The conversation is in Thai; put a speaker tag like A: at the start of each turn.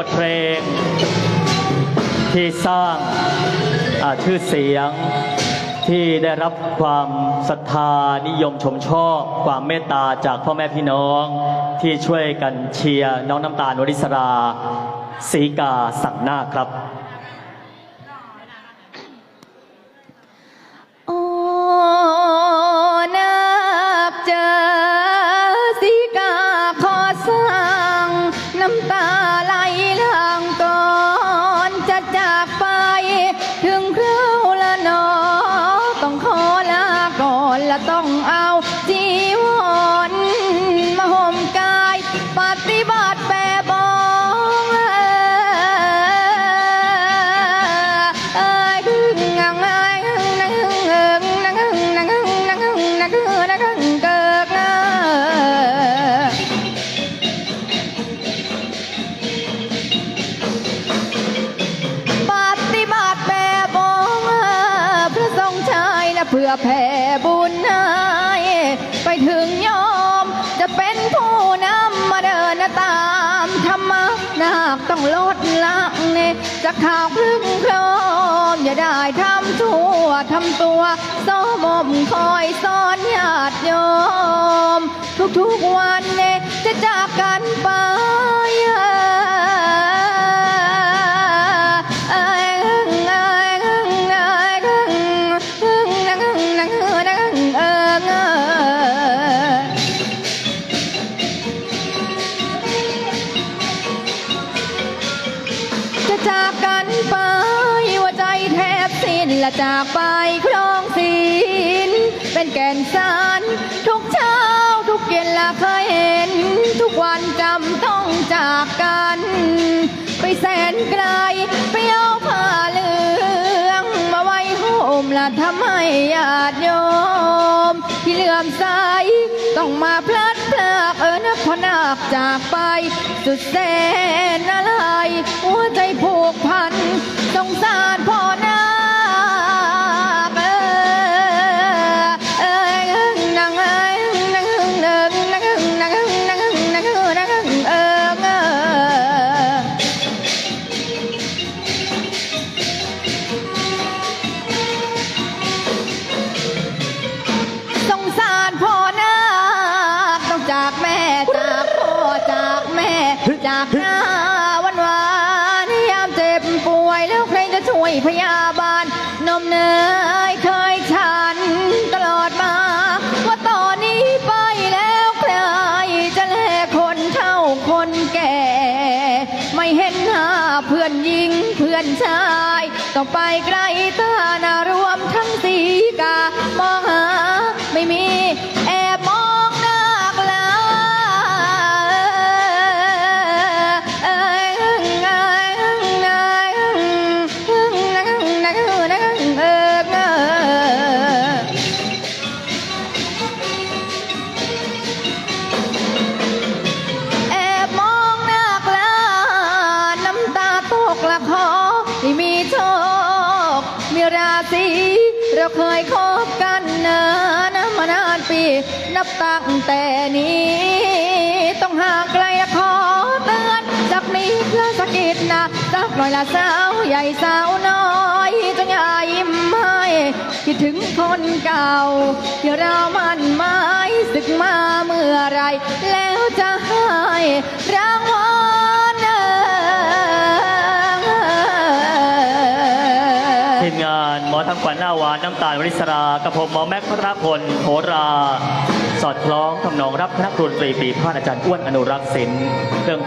A: บทเพลง ที่สร้างชื่อเสียงที่ได้รับความศรัทธานิยมชมชอบ ความเมตตาจากพ่อแม่พี่น้อง ที่ช่วยกันเชียร์น้องน้ำตาลวริศราศรีกาสังนาครับ
B: พื่อแผ่บุญให้ไปถึงโยมจะเป็นผู้นำมาเดินตามธรรมะนาคต้องลดละเนจะข่าวครึ่งโครมอย่าได้ทำชั่วทำตัวสมมคอยสอนญาติโยม ทุกๆวันเนจะจากกัน จากกันไปว่าใจแทบสิ้นและจากไปครองศีลเป็นแก่นสารทุกเช้าทุกเย็นละเคยเห็น ทุกวันจำต้องจากกัน ไปแสนไกลไปเอาผ้าเหลือง มาไว้ห่มละทำให้ญาติโยม ที่เลื่อมใสต้องมาพลัดพรากเออนะพอนาคจากไป สุดแสนอะไร ป่วยแล้วใครจะช่วยพยาบาล นมเนยเคยฉันตลอดมา ว่าตอนนี้ไปแล้วใครจะแลคนเท่าคนแก่ ไม่เห็นหน้าเพื่อนหญิงเพื่อนชาย ต้องไปไกลตานารวมทั้งสีกามองหา ราศีเราเคยคบกันนินมานานปี นับตั้งแต่นี้ ต้องห่างไกลขอเตือนจากนี้เพื่อสะกิดนะสักหน่อยละสาวใหญ่สาวน้อยจะอย่ายิ้มให้คิดถึงคนเก่าที่เรามันหมายศึกมาเมื่อไร แล้วจะให้
A: มงาน หมอทำขวัญหน้าหวานน้ำตาลวริศรากระผมหมอแม็กพัทรพลโหรา สอดคล้องทำนองรับคณะครูดนตรีปีพาดอาจารย์อ้วนอนุรักษ์ศิลป์เครื่อง